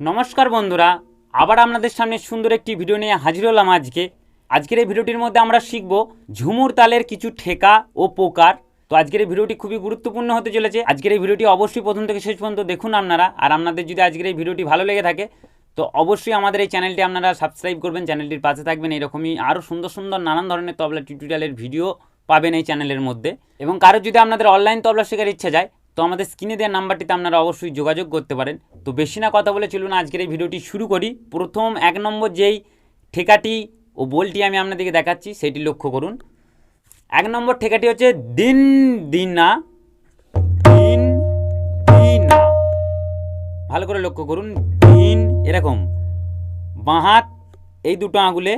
নমস্কার বন্ধুরা, আবার আপনাদের সামনে সুন্দর একটি ভিডিও নিয়ে হাজির হলাম আজকে। আজকের এই ভিডিওটির মধ্যে আমরা শিখব ঝুমুর তালের কিছু ঠেকা ও পোকার। তো আজকের এই ভিডিওটি খুবই গুরুত্বপূর্ণ হতে চলেছে। আজকের এই ভিডিওটি অবশ্যই প্রথম থেকে শেষ পর্যন্ত দেখুন আপনারা। আর আপনাদের যদি আজকের এই ভিডিওটি ভালো লেগে থাকে, তো অবশ্যই আমাদের এই চ্যানেলটি আপনারা সাবস্ক্রাইব করবেন, চ্যানেলটির পাশে থাকবেন। এরকমই আরও সুন্দর সুন্দর নানান ধরনের তবলা টিউটোরিয়ালের ভিডিও পাবেন এই চ্যানেলের মধ্যে। এবং কারও যদি আপনাদের অনলাইন তবলা শেখার ইচ্ছা যায় তো আমাদের স্ক্রিনে দেওয়া নাম্বারটিতে আপনারা অবশ্যই যোগাযোগ করতে পারেন। তো বেশি না কথা বলে চলুন আজকের এই ভিডিওটি শুরু করি। প্রথম এক নম্বর যেই ঠেকাটি ও বলটি আমি আপনাদেরকে দেখাচ্ছি, সেটি লক্ষ্য করুন। এক নম্বর ঠেকাটি হচ্ছে, দিন দিনা দিন দিনা। ভালো করে লক্ষ্য করুন, দিন এরকম। বাঁ হাত এই দুটো আঙুলে,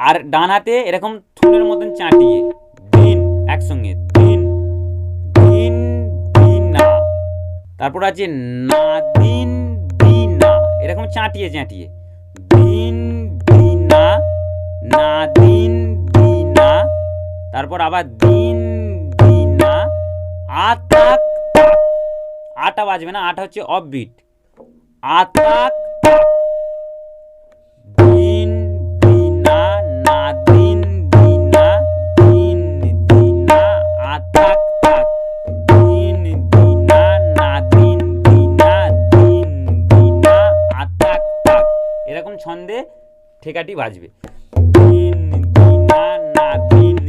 আর ডান হাতে এরকম থুনের মতন চাটিয়ে, দিন একসঙ্গে, দিন তারপর আছে না, দিন, দিনা। এরকম চাটিয়ে চাটিয়ে। দিন, দিনা, না, দিন, দিনা। তারপর আবার দিন, দিনা আতাক তাক আটা বাজবে না, আটা হচ্ছে অফবিট আতাক ছন্দে ঠেকাটি বাজবে। দিন দিনা না দিনা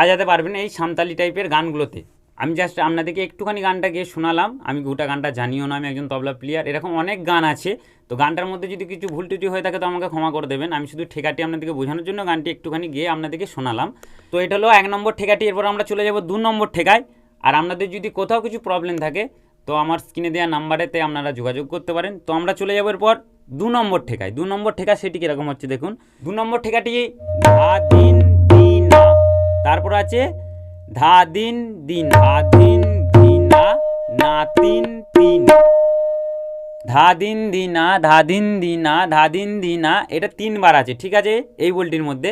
বাজাতে পারবেন এই সান্তালি টাইপের গানগুলোতে। আমি জাস্ট আপনাদেরকে একটুখানি গানটা গিয়ে শোনালাম, আমি গোটা গানটা জানিও না, আমি একজন তবলা প্লেয়ার এরকম অনেক গান আছে। তো গানটার মধ্যে যদি কিছু ভুল টুটি হয়ে থাকে তো আমাকে ক্ষমা করে দেবেন, আমি শুধু ঠেকাটি আপনাদেরকে বোঝানোর জন্য গানটি একটুখানি গিয়ে আপনাদেরকে শোনালাম। তো এটা হলো এক নম্বর ঠেকাটি, এরপর আমরা চলে যাব দু নম্বর ঠেকায়। আর আপনাদের যদি কোথাও কিছু প্রবলেম থাকে, তো আমার স্ক্রিনে দেওয়া নাম্বারেতে আপনারা যোগাযোগ করতে পারেন। তো আমরা চলে যাব এরপর দু নম্বর ঠেকায়। দু নম্বর ঠেকা সেটি কীরকম হচ্ছে দেখুন। দু নম্বর ঠেকাটি ধা দিন দিনা তারপর আছে ধা দিন দিন দিন দিনা না তিন তিন ধা দিন দিনা ধা দিন দিনা ধা দিন দিনা এটা তিনবার আছে ঠিক আছে এই বলটির মধ্যে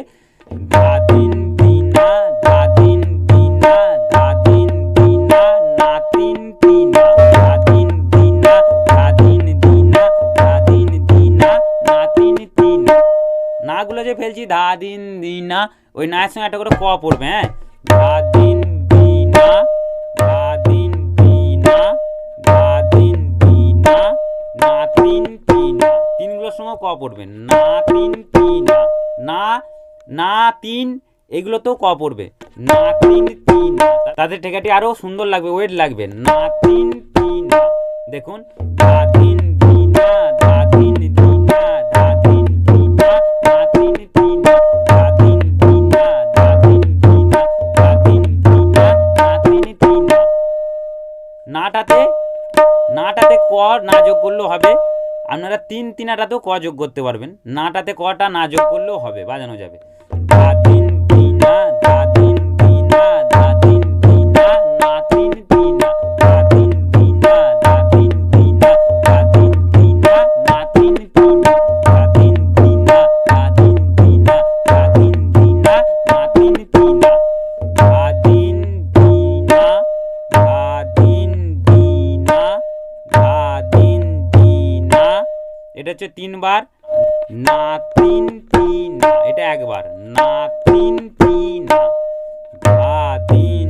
ধা দিন দিনা ধা দিন দিনা ধা দিন দিনা না তিন তিনা ধা দিন দিনা ধা দিন দিনা ধা দিন দিনা না তিন তিনা নাগুলো যে ফেলছি ধা দিন দিনা ওই নায়ের সঙ্গে একটা করে ক পড়বে হ্যাঁ? ধা দিন দিন দিনা ধা দিন না তিন তিনা। তিনগুলোর সঙ্গে ক পড়বে, না তিন তিনা, না না তিন, এগুলোতেও ক পড়বে। না তিন তিনা। তাদের ঠেকাটি আরও সুন্দর লাগবে, ওয়েট লাগবে। না তিন তিনা। দেখুন, ধা তিন না যোগ করলেও হবে। আপনারা তিন তিনাটাতেও ক যোগ করতে পারবেন। নাটাতে কটা না যোগ করলেও হবে, বাজানো যাবে। দা দিন দিনা দা দিন দিনা দা দিন দিনা না হচ্ছে তিনবার। না তিন তিনা এটা একবার। না তিন তিনা ধা দিন দিনা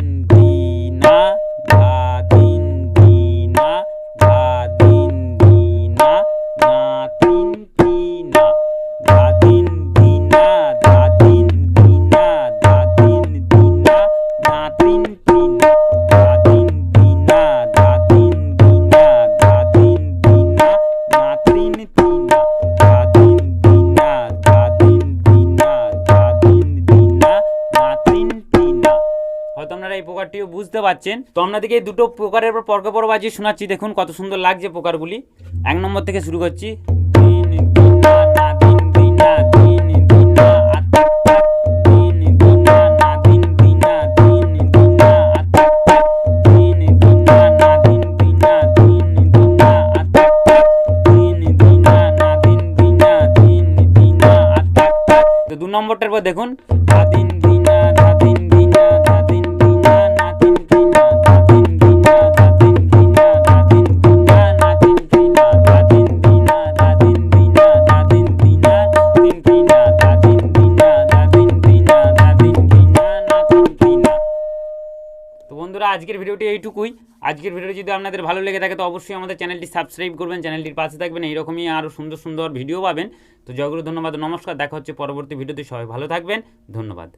বুঝতে পারছেন তো আপনাদেরকে এই দুটো প্রকারের পর পরকে পর বাজিয়ে শোনাচ্ছি দেখুন কত সুন্দর লাগছে প্রকারগুলি এক নম্বর থেকে শুরু করছি দিন দিনা না দিন দিনা আজকের ভিডিওটি এইটুকুই। আজকের ভিডিও যদি আপনাদের ভালো লেগে থাকে, তো অবশ্যই আমাদের চ্যানেলটি সাবস্ক্রাইব করবেন, চ্যানেলটির পাশে থাকবেন, এইরকমই আরও সুন্দর সুন্দর ভিডিও পাবেন। তো জয়গুরু, ধন্যবাদ, নমস্কার, দেখা হচ্ছে পরবর্তী ভিডিওতে, সবাই ভালো থাকবেন, ধন্যবাদ।